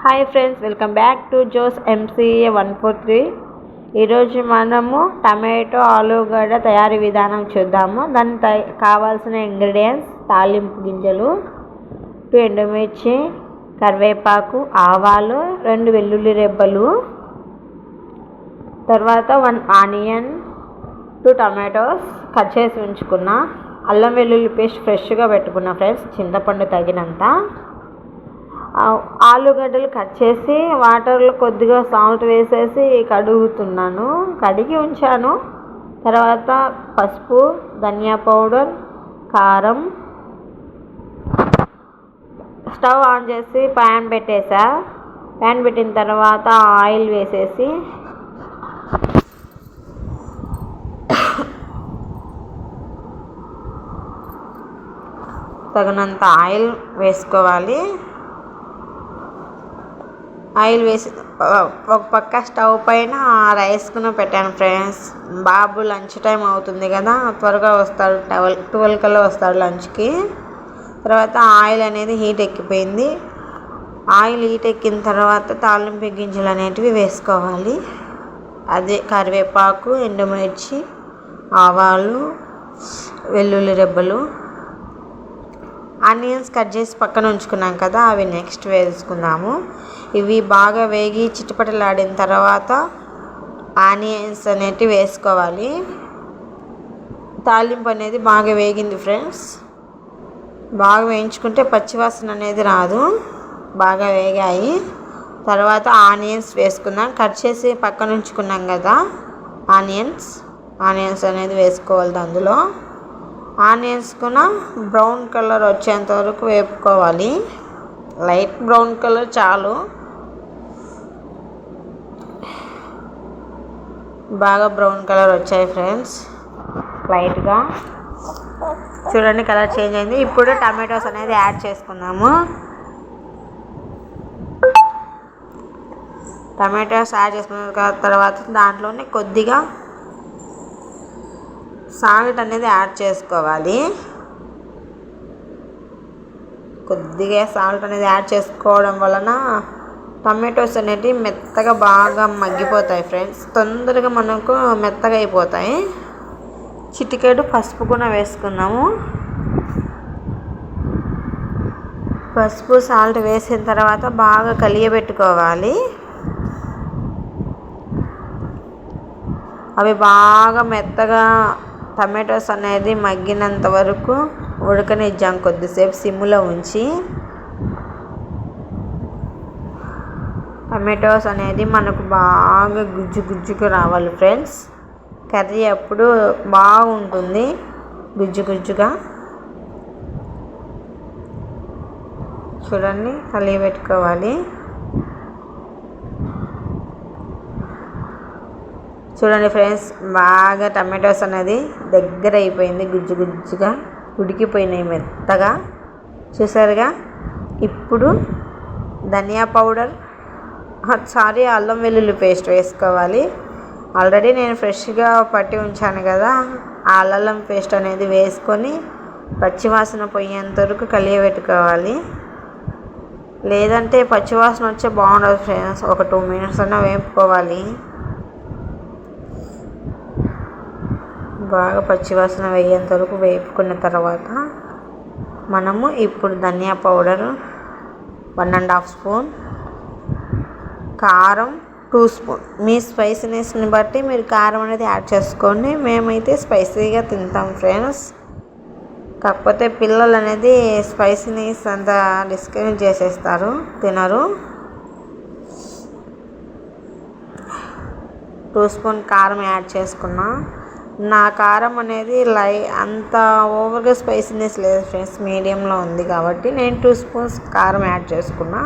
Hi friends welcome back to Jo's MCA one four three ఈరోజు మనము tomato ఆలుగడ్డ తయారీ విధానం చూద్దాము. దానికి తయ- కావాల్సిన ఇంగ్రీడియంట్స్ తాలింపు గింజలు టూ ఎండుమిర్చి కరివేపాకు ఆవాలు రెండు వెల్లుల్లి రెబ్బలు తర్వాత one onion two tomatoes cut చేసి ఉంచుకున్న. అల్లం వెల్లుల్లి పేస్ట్ ఫ్రెష్గా పెట్టుకున్న ఫ్రెండ్స్ చింతపండు తగినంత. ఆలుగడ్డలు కట్ చేసి వాటర్లో కొద్దిగా సాల్ట్ వేసేసి కడుగుతున్నాను. కడిగి ఉంచాను. తర్వాత పసుపు ధనియా పౌడర్ కారం స్టవ్ ఆన్ చేసి ప్యాన్ పెట్టేసా. ప్యాన్ పెట్టిన తర్వాత ఆయిల్ వేసేసి తగినంత ఆయిల్ వేసుకోవాలి. ఆయిల్ వేసి ఒక పక్క స్టవ్ పైన రైస్కును పెట్టాను ఫ్రెండ్స్. బాబు లంచ్ టైం అవుతుంది కదా త్వరగా వస్తాడు ట్వెల్వ్ ట్వెల్వ్ కల్లా వస్తాడు లంచ్కి. తర్వాత ఆయిల్ అనేది హీట్ ఎక్కిపోయింది. ఆయిల్ హీట్ ఎక్కిన తర్వాత తాలింపు గింజలు అనేటివి వేసుకోవాలి. అదే కరివేపాకు ఎండుమిర్చి ఆవాలు వెల్లుల్లి రెబ్బలు ఆనియన్స్ కట్ చేసి పక్కన ఉంచుకున్నాం కదా అవి నెక్స్ట్ వేసుకుందాము. ఇవి బాగా వేగి చిటపటలాడిన తర్వాత ఆనియన్స్ అనేటివి వేసుకోవాలి. తాలింపు అనేది బాగా వేగింది ఫ్రెండ్స్. బాగా వేయించుకుంటే పచ్చివాసన అనేది రాదు. బాగా వేగాయి. తర్వాత ఆనియన్స్ వేసుకుందాం. కట్ చేసి పక్కన ఉంచుకున్నాం కదా ఆనియన్స్. ఆనియన్స్ అనేది వేసుకోవాలి అందులో. ఆనియన్స్ కూడా బ్రౌన్ కలర్ వచ్చేంత వరకు వేపుకోవాలి. లైట్ బ్రౌన్ కలర్ చాలు. బాగా బ్రౌన్ కలర్ వచ్చాయి ఫ్రెండ్స్. లైట్గా. చూడండి కలర్ చేంజ్ అయింది. ఇప్పుడు టమాటోస్ అనేది యాడ్ చేసుకుందాము. టమాటోస్ యాడ్ చేసుకున్న తర్వాత దాంట్లోనే కొద్దిగా సాల్ట్ అనేది యాడ్ చేసుకోవాలి. కొద్దిగా సాల్ట్ అనేది యాడ్ చేసుకోవడం వలన టమాటోస్ అనేటివి మెత్తగా బాగా మగ్గిపోతాయి ఫ్రెండ్స్. తొందరగా మనకు మెత్తగా అయిపోతాయి. చిటికెడు పసుపు కూడా వేసుకుందాము. పసుపు సాల్ట్ వేసిన తర్వాత బాగా కలియబెట్టుకోవాలి. అవి బాగా మెత్తగా టమాటోస్ అనేది మగ్గినంత వరకు ఉడకనిచ్చాం కొద్దిసేపు సిమ్లో ఉంచి. టమాటోస్ అనేది మనకు బాగా గుజ్జు గుజ్జుకు రావాలి ఫ్రెండ్స్. కర్రీ అప్పుడు బాగుంటుంది గుజ్జు గుజ్జుగా. చూడండి కలిగి పెట్టుకోవాలి చూడండి ఫ్రెండ్స్ బాగా టమాటోస్ అనేది దగ్గర అయిపోయింది గుజ్జు గుజ్జుగా ఉడికిపోయినాయి మెత్తగా. చూసారుగా? ఇప్పుడు ధనియా పౌడర్ సారీ అల్లం వెల్లుల్లి పేస్ట్ వేసుకోవాలి. ఆల్రెడీ నేను ఫ్రెష్గా పట్టి ఉంచాను కదా ఆ అల్లం పేస్ట్ అనేది వేసుకొని పచ్చివాసన పోయేంత వరకు కలియబెట్టుకోవాలి. లేదంటే పచ్చివాసన వచ్చే బాగుండదు ఫ్రెండ్స్ ఒక టూ మినిట్స్ అన్నా వేపుకోవాలి. బాగా పచ్చివాసన వేయేంత వరకు వేపుకున్న తర్వాత మనము ఇప్పుడు ధనియా powder one and half spoon కారం టూ స్పూన్. మీ స్పైసీనెస్ని బట్టి మీరు కారం అనేది యాడ్ చేసుకోండి. మేమైతే స్పైసీగా తింటాం ఫ్రెండ్స్. కాకపోతే పిల్లలు అనేది స్పైసీనెస్ అంతా డిస్కరేజ్ చేసేస్తారు తినరు. టూ స్పూన్ కారం యాడ్ చేసుకున్నా. నా కారం అనేది లై అంత ఓవర్గా స్పైసీనెస్ లేదు ఫ్రెండ్స్. మీడియంలో ఉంది కాబట్టి నేను టూ స్పూన్స్ కారం యాడ్ చేసుకున్నా.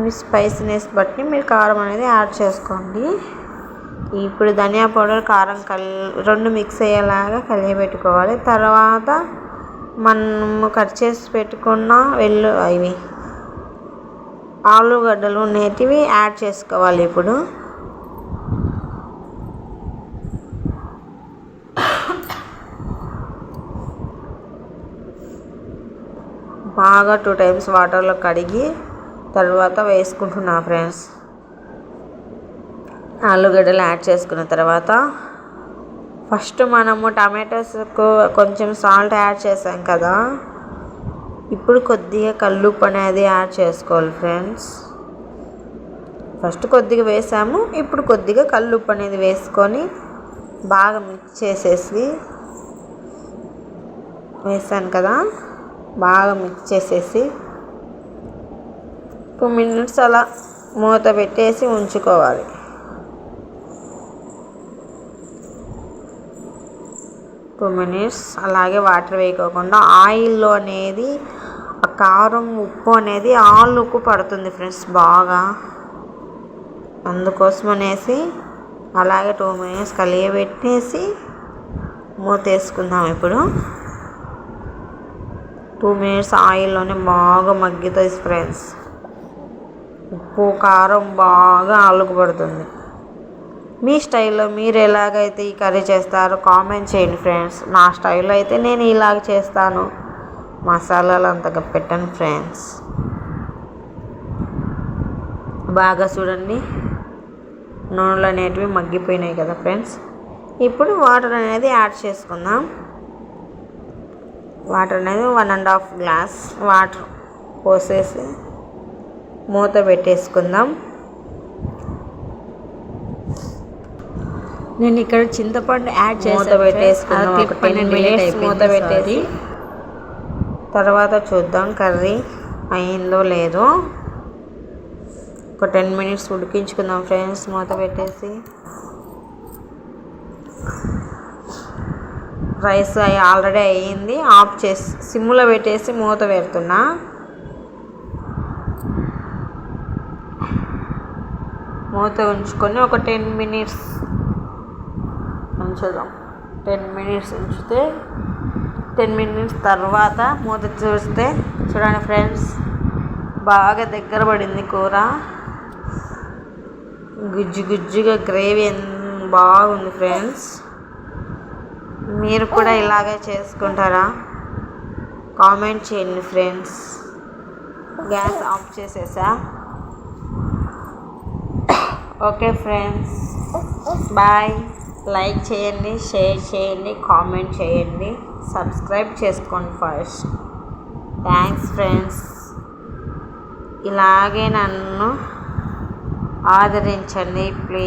మీ స్పైసీనెస్ బట్టి మీరు కారం అనేది యాడ్ చేసుకోండి. ఇప్పుడు ధనియా పౌడర్ కారం కల్ రెండు మిక్స్ అయ్యేలాగా కలియబెట్టుకోవాలి. తర్వాత మనము కట్ చేసి పెట్టుకున్న వెల్లు ఇవి ఆలుగడ్డలు నేటివి యాడ్ చేసుకోవాలి ఇప్పుడు. బాగా టూ టైమ్స్ వాటర్లో కడిగి తర్వాత వేసుకుంటున్నా ఫ్రెండ్స్ ఆలుగడ్డలు యాడ్ చేసుకున్న తర్వాత ఫస్ట్ మనము టమాటోస్కు కొంచెం సాల్ట్ యాడ్ చేసాం కదా ఇప్పుడు కొద్దిగా కల్లుప్పు అనేది యాడ్ చేసుకోవాలి ఫ్రెండ్స్ ఫస్ట్ కొద్దిగా వేసాము ఇప్పుడు కొద్దిగా కల్లుప్పు అనేది వేసుకొని బాగా మిక్స్ చేసేసి వేసాను కదా. బాగా మిక్స్ చేసేసి టూ మినిట్స్ అలా మూత పెట్టేసి ఉంచుకోవాలి. టూ మినిట్స్ అలాగే వాటర్ వేయకోకుండా ఆయిల్లో అనేది ఆ కారం ఉప్పు అనేది ఆలుకు పడుతుంది ఫ్రెండ్స్ బాగా. అందుకోసం అనేసి అలాగే టూ మినిట్స్ కలియబెట్టేసి మూత వేసుకుందాం ఇప్పుడు. టూ మినిట్స్ ఆయిల్లోనే బాగా మగ్గుతుంది ఫ్రెండ్స్ ఉప్పు కారం బాగా అలుగుపడుతుంది. మీ స్టైల్లో మీరు ఎలాగైతే ఈ కర్రీ చేస్తారో కామెంట్ చేయండి ఫ్రెండ్స్ నా స్టైల్లో అయితే నేను ఇలాగ చేస్తాను. మసాలాలు అంతగా పెట్టను ఫ్రెండ్స్ బాగా చూడండి. నూనెలు అనేటివి మగ్గిపోయినాయి కదా ఫ్రెండ్స్ ఇప్పుడు వాటర్ అనేది యాడ్ చేసుకుందాం. వాటర్ అనేది one and half glass water పోసేసి మూత పెట్టేసుకుందాం. నేను ఇక్కడ చింతపండు యాడ్ మూత చేసి పెట్టేసుకున్నాం ఒక టెన్ మినిట్స్ మూత పెట్టేసి. తర్వాత చూద్దాం కర్రీ అయిందో లేదో. ఒక టెన్ మినిట్స్ ఉడికించుకుందాం ఫ్రెండ్స్ మూత పెట్టేసి. రైస్ ఆల్రెడీ అయ్యింది. ఆఫ్ చేసి సిమ్లో పెట్టేసి మూత పెడుతున్నా. మూత ఉంచుకొని ఒక టెన్ మినిట్స్ ఉంచుదాం. టెన్ మినిట్స్ ఉంచితే టెన్ మినిట్స్ తర్వాత మూత చూస్తే చూడండి ఫ్రెండ్స్ బాగా దగ్గర పడింది కూర. గుజ్జు గుజ్జుగా గ్రేవీ బాగుంది ఫ్రెండ్స్. మీరు కూడా ఇలాగే చేసుకుంటారా? కామెంట్ చేయండి ఫ్రెండ్స్. గ్యాస్ ఆఫ్ చేసేసా? Okay friends. బాయ్. లైక్ చేయండి షేర్ చేయండి కామెంట్ చేయండి. సబ్స్క్రైబ్ చేసుకోండి ఫస్ట్. Thanks friends. ఇలాగే నన్ను ఆదరించండి ప్లీజ్.